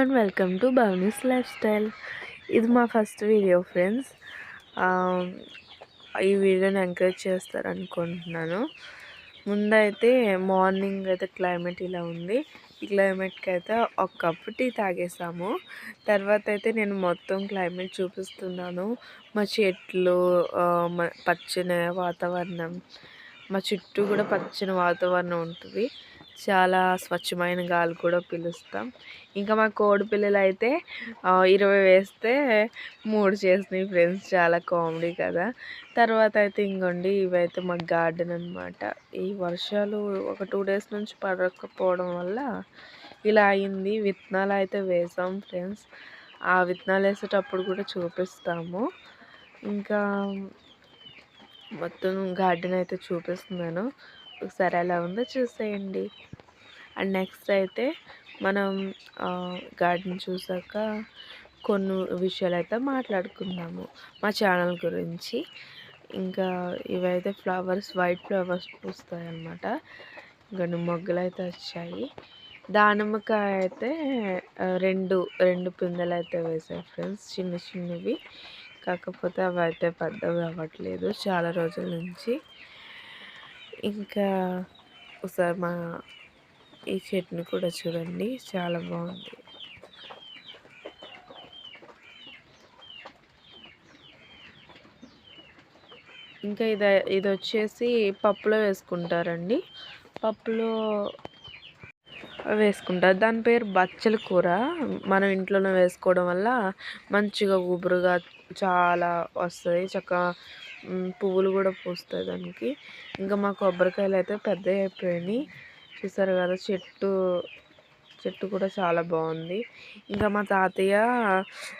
And welcome to Bhavani's lifestyle ఇది మా first video friends ఈ వీడియోని ఎంకరేజ్ చేస్తారనుకుంటున్నాను. ముందైతే మార్నింగ్ అయితే క్లైమేట్ ఇలా ఉంది. ఈ క్లైమేట్కి అయితే ఒక కప్పు టీ తాగేసాము. తర్వాత అయితే నేను మొత్తం క్లైమేట్ చూపిస్తున్నాను. మా చెట్లు పచ్చని వాతావరణం మా చుట్టూ కూడా పచ్చని వాతావరణం ఉంటుంది. చాలా స్వచ్ఛమైన గాలి కూడా పిలుస్తాం. ఇంకా మా కోడి పిల్లలు అయితే ఇరవై వేస్తే మూడు చేసినాయి ఫ్రెండ్స్ చాలా కామెడీ కదా. తర్వాత అయితే ఇంకోండి ఇవైతే మా గార్డెన్ అనమాట ఈ వర్షాలు ఒక టూ డేస్ నుంచి పడకపోవడం వల్ల ఇలా అయింది. విత్తనాలు అయితే వేసాం ఫ్రెండ్స్. ఆ విత్తనాలు వేసేటప్పుడు కూడా చూపిస్తాము. ఇంకా మొత్తం గార్డెన్ అయితే చూపిస్తున్నాను. ఒకసారి ఎలా ఉందో చూసేయండి. అండ్ నెక్స్ట్ అయితే మనం గార్డెన్ చూసాక కొన్ని విషయాలు అయితే మాట్లాడుకుందాము. మా ఛానల్ గురించి. ఇంకా ఇవైతే ఫ్లవర్స్ వైట్ ఫ్లవర్స్ పూస్తాయి అన్నమాట ఇంకా మొగ్గలు అయితే వచ్చాయి. దానిమ్మకాయ అయితే రెండు రెండు పిందెలు అయితే వేసాయి ఫ్రెండ్స్. చిన్న చిన్నవి. కాకపోతే అవి అయితే పెద్దవి అవ్వట్లేదు. చాలా రోజుల నుంచి ఇంకా ఒకసారి మా ఈ చెట్ని కూడా చూడండి. చాలా బాగుంది. ఇంకా ఇది ఇది వచ్చేసి పప్పులో వేసుకుంటారండి. పప్పులో వేసుకుంటారు దాని పేరు బచ్చల కూర. మనం ఇంట్లోనే వేసుకోవడం వల్ల మంచిగా గుబురుగా చాలా వస్తుంది. చక్కగా పువ్వులు కూడా పూస్తాయి దానికి. ఇంకా మా కొబ్బరికాయలు అయితే పెద్దవి అయిపోయినాయి. చూసారు కదా చెట్టు చెట్టు కూడా చాలా బాగుంది. ఇంకా మా తాతయ్య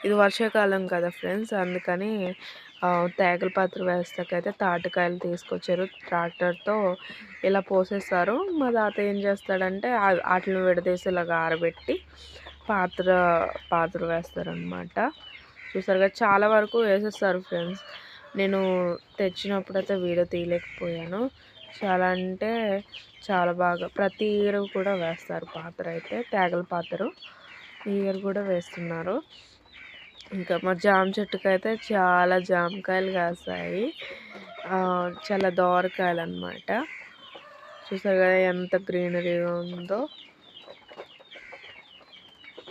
ఇది వర్షాకాలం కదా ఫ్రెండ్స్ అందుకని తేగల పాత్ర వేస్తాకైతే తాటికాయలు తీసుకొచ్చారు. ట్రాక్టర్తో ఇలా పోసేస్తారు మా తాత ఏం చేస్తాడంటే వాటిని విడదీసి ఇలాగ ఆరబెట్టి పాత్ర పాత్ర వేస్తారనమాట చూసారుగా చాలా వరకు వేసేస్తారు ఫ్రెండ్స్. నేను తెచ్చినప్పుడైతే వీడియో తీయలేకపోయాను. చాలా అంటే చాలా బాగా ప్రతి ఇయర్ కూడా వేస్తారు పాత్ర అయితే తేగల పాత్ర. ఈ ఇయర్ కూడా వేస్తున్నారు. ఇంకా మా జామ చెట్టుకు అయితే చాలా జామకాయలు కాస్తాయి చాలా దోరకాయలు అనమాట చూసారు కదా ఎంత గ్రీనరీగా ఉందో.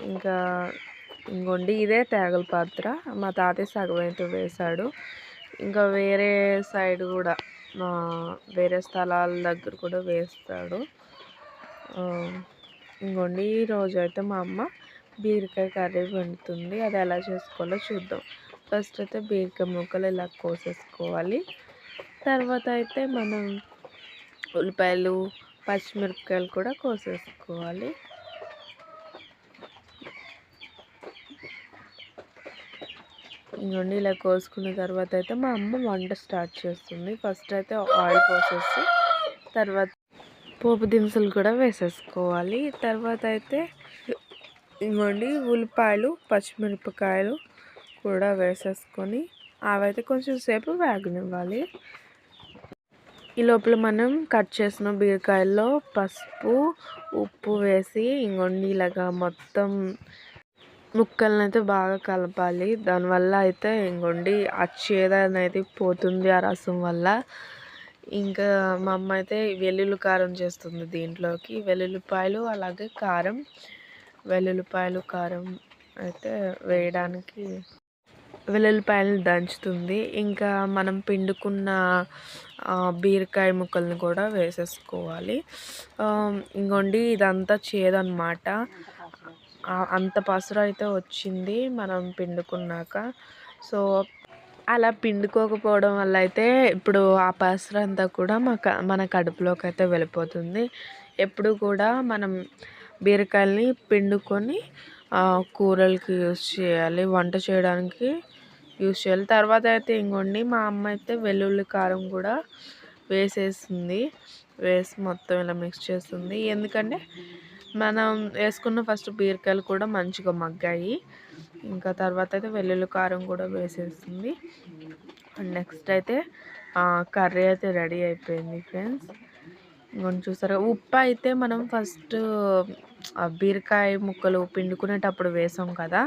ఇంకా ఇంకోండి ఇదే తేగల పాత్ర. మా తాతయ్య సగం అయితే వేశాడు. ఇంకా వేరే సైడ్ కూడా వేరే స్థలాల దగ్గర కూడా వేస్తాడు. ఇంకోండి ఈరోజు అయితే మా అమ్మ బీరకాయ కర్రీ వండుతుంది. అది ఎలా చేసుకోవాలో చూద్దాం. ఫస్ట్ అయితే బీరకాయ ముక్కలు ఇలా కోసేసుకోవాలి. తర్వాత అయితే మనం ఉల్లిపాయలు పచ్చిమిరపకాయలు కూడా కోసేసుకోవాలి. ఇంకొండి ఇలా కోసుకున్న తర్వాత అయితే మా అమ్మ వంట స్టార్ట్ చేస్తుంది. ఫస్ట్ అయితే ఆయిల్ పోసేసి తర్వాత పోపు దినుసులు కూడా వేసేసుకోవాలి. తర్వాత అయితే ఇంకోండి ఉల్లిపాయలు పచ్చిమిరపకాయలు కూడా వేసేసుకొని అవైతే కొంచెం సేపు వేగనివ్వాలి. ఈ లోపల మనం కట్ చేసిన బీరకాయల్లో పసుపు ఉప్పు వేసి ఇంకొండి ఇలాగా మొత్తం ముక్కలను అయితే బాగా కలపాలి. దానివల్ల అయితే ఇంకోండి ఆ పోతుంది ఆ రసం వల్ల. ఇంకా మా అమ్మ అయితే వెల్లుల్లి కారం చేస్తుంది దీంట్లోకి. వెల్లుల్లిపాయలు అలాగే కారం వెల్లుల్లిపాయలు కారం అయితే వేయడానికి వెల్లుల్లిపాయలను దంచుతుంది. ఇంకా మనం పిండుకున్న బీరకాయ ముక్కల్ని కూడా వేసేసుకోవాలి. ఇంకోండి ఇదంతా చేదనమాట అంత పసరు అయితే వచ్చింది మనం పిండుకున్నాక. సో అలా పిండుకోకపోవడం వల్ల అయితే ఇప్పుడు ఆ పసరు అంతా కూడా మా మన కడుపులోకి అయితే వెళ్ళిపోతుంది. ఎప్పుడు కూడా మనం బీరకాయలని పిండుకొని కూరలకి యూస్ చేయాలి వంట చేయడానికి యూజ్ చేయాలి. తర్వాత అయితే ఇంకోండి మా అమ్మ అయితే వెల్లుల్లి కారం కూడా వేసేస్తుంది వేసి మొత్తం ఇలా మిక్స్ చేస్తుంది. ఎందుకంటే మనం వేసుకున్న ఫస్ట్ బీరకాయలు కూడా మంచిగా మగ్గాయి. ఇంకా తర్వాత అయితే వెల్లుల్లి కారం కూడా వేసేస్తుంది అండ్ నెక్స్ట్ అయితే కర్రీ అయితే రెడీ అయిపోయింది ఫ్రెండ్స్. ఇంకొని చూసారు? ఉప్పు అయితే మనం ఫస్ట్ బీరకాయ ముక్కలు పిండుకునేటప్పుడు వేసాం కదా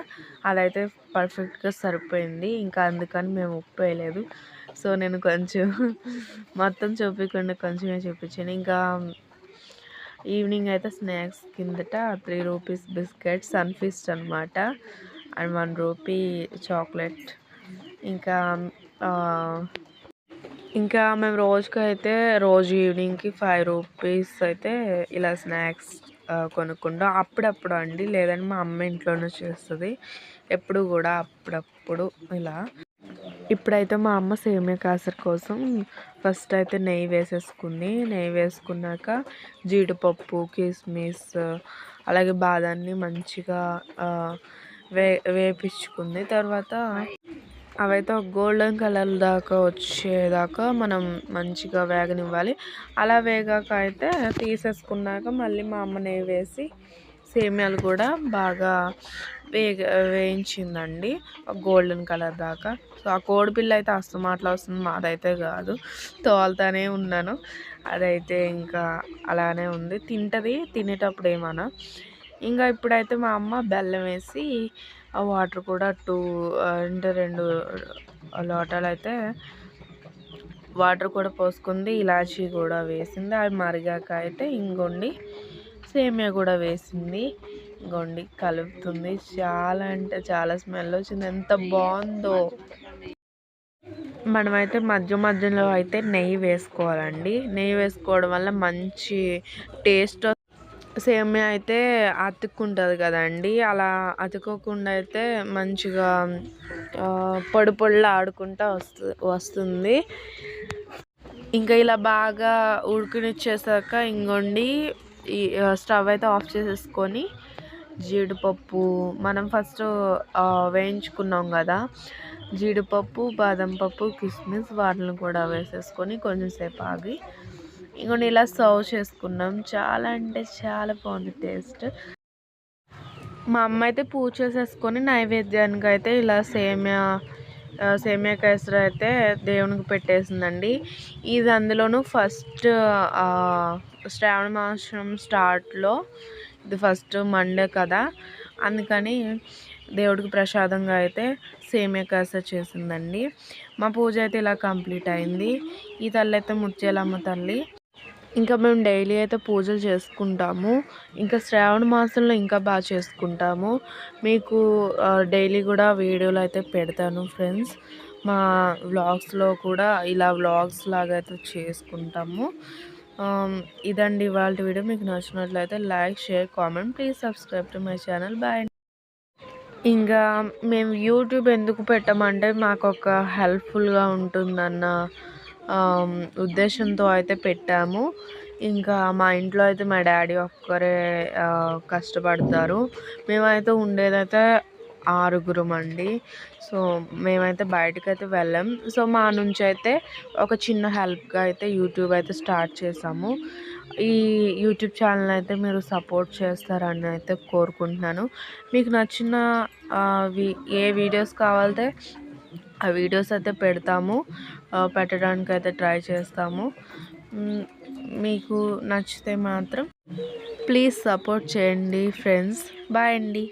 అదైతే పర్ఫెక్ట్గా సరిపోయింది. ఇంకా అందుకని మేము ఉప్పు వేయలేదు. సో నేను కొంచెం మొత్తం చూపించకుండా కొంచెమే చూపించాను. ఇంకా ఈవినింగ్ అయితే స్నాక్స్ కిందట త్రీ రూపీస్ బిస్కెట్ సన్ఫీస్ట్ అనమాట అండ్ వన్ రూపీ చాక్లెట్. ఇంకా ఇంకా మేము రోజుకి అయితే రోజు ఈవినింగ్కి ఫైవ్ రూపీస్ అయితే ఇలా స్నాక్స్ కొనుక్కుంటాం. అప్పుడప్పుడు అండి. లేదంటే మా అమ్మ ఇంట్లోనే చేస్తుంది. ఎప్పుడు కూడా అప్పుడప్పుడు ఇలా. ఇప్పుడైతే మా అమ్మ సేమియా కాసర కోసం ఫస్ట్ అయితే నెయ్యి వేసేసుకుంది. నెయ్యి వేసుకున్నాక జీడిపప్పు కిస్మిస్ అలాగే బాదాన్ని మంచిగా వే వేపించుకుంది. తర్వాత అవైతే ఒక గోల్డెన్ కలర్ దాకా వచ్చేదాకా మనం మంచిగా వేగనివ్వాలి. అలా వేగాక అయితే తీసేసుకున్నాక మళ్ళీ మా అమ్మ నెయ్యి వేసి సేమియాలు కూడా బాగా వేగ వేయించిందండి. గోల్డెన్ కలర్ దాకా. సో ఆ కోడిపిల్ల అయితే అస్తమాటలో వస్తుంది. మాదైతే కాదు. తోలుతానే ఉన్నాను. అదైతే ఇంకా అలానే ఉంది. తింటుంది. తినేటప్పుడు ఏమన్నా. ఇంకా ఇప్పుడైతే మా అమ్మ బెల్లం వేసి ఆ వాటర్ కూడా టూ అంటే రెండు లోటాలు అయితే వాటర్ కూడా పోసుకుంది ఇలాచీ కూడా వేసింది అవి మరిగాక అయితే ఇంగొండి సేమియా కూడా వేసింది ఇంకొండి కలుపుతుంది. చాలా అంటే చాలా స్మెల్ వచ్చింది. ఎంత బాగుందో. మనమైతే మధ్య మధ్యలో అయితే నెయ్యి వేసుకోవాలండి. నెయ్యి వేసుకోవడం వల్ల మంచి టేస్ట్ సేమియా అయితే అతుక్కుంటుంది కదండి. అలా అతుక్కోకుండా అయితే మంచిగా పొడి పొడిలా ఆడుకుంటూ వస్తు వస్తుంది. ఇంకా ఇలా బాగా ఉడికినిచ్చేసాక ఇంకొండి స్టవ్ అయితే ఆఫ్ చేసేసుకొని జీడిపప్పు మనం ఫస్ట్ వేయించుకున్నాం కదా. జీడిపప్పు బాదం పప్పు కిస్మిస్ వాటిని కూడా వేసేసుకొని కొంచెంసేపు ఆగి ఇంకొని ఇలా సర్వ్ చేసుకున్నాం. చాలా అంటే చాలా బాగుంది టేస్ట్. మా అమ్మ అయితే పూజ చేసేసుకొని నైవేద్యానికి అయితే ఇలా సేమియా సేమియా కేసరి అయితే దేవునికి పెట్టేసిందండి. ఇది అందులోనూ ఫస్ట్ శ్రావణ మాసం స్టార్ట్లో ఇది ఫస్ట్ మండే కదా. అందుకని దేవుడికి ప్రసాదంగా అయితే సేమియా కేసరి చేసిందండి. మా పూజ అయితే ఇలా కంప్లీట్ అయింది. ఈ తల్లి అయితే ముత్యాలమ్మ తల్లి. ఇంకా మేము డైలీ అయితే పూజలు చేసుకుంటాము. ఇంకా శ్రావణ మాసంలో ఇంకా బాగా చేసుకుంటాము. మీకు డైలీ కూడా వీడియోలు అయితే పెడతాను ఫ్రెండ్స్. మా వ్లాగ్స్లో కూడా ఇలా వ్లాగ్స్ లాగా అయితే చేసుకుంటాము. ఇదండి ఇవాళ వీడియో. మీకు నచ్చినట్లయితే like share comment. Please subscribe to my channel. Bye ఇంకా మేము యూట్యూబ్ ఎందుకు పెట్టమంటే మాకు ఒక హెల్ప్ఫుల్గా ఉంటుందన్న ఉద్దేశంతో అయితే పెట్టాము. ఇంకా మా ఇంట్లో అయితే మా డాడీ ఒక్కరే కష్టపడతారు. మేమైతే ఉండేదైతే ఆరుగురం అండి. సో మేమైతే బయటకు అయితే వెళ్ళాం. సో మా నుంచి అయితే ఒక చిన్న హెల్ప్గా అయితే యూట్యూబ్ అయితే స్టార్ట్ చేసాము ఈ యూట్యూబ్ ఛానల్ అయితే మీరు సపోర్ట్ చేస్తారని అయితే కోరుకుంటున్నాను. మీకు నచ్చిన ఏ వీడియోస్ కావాలంటే ఆ వీడియోస్ అయితే పెడతాము. పెట్టడానికి అయితే ట్రై చేస్తాము. మీకు నచ్చితే మాత్రం ప్లీజ్ సపోర్ట్ చేయండి ఫ్రెండ్స్. బాయ్ అండి.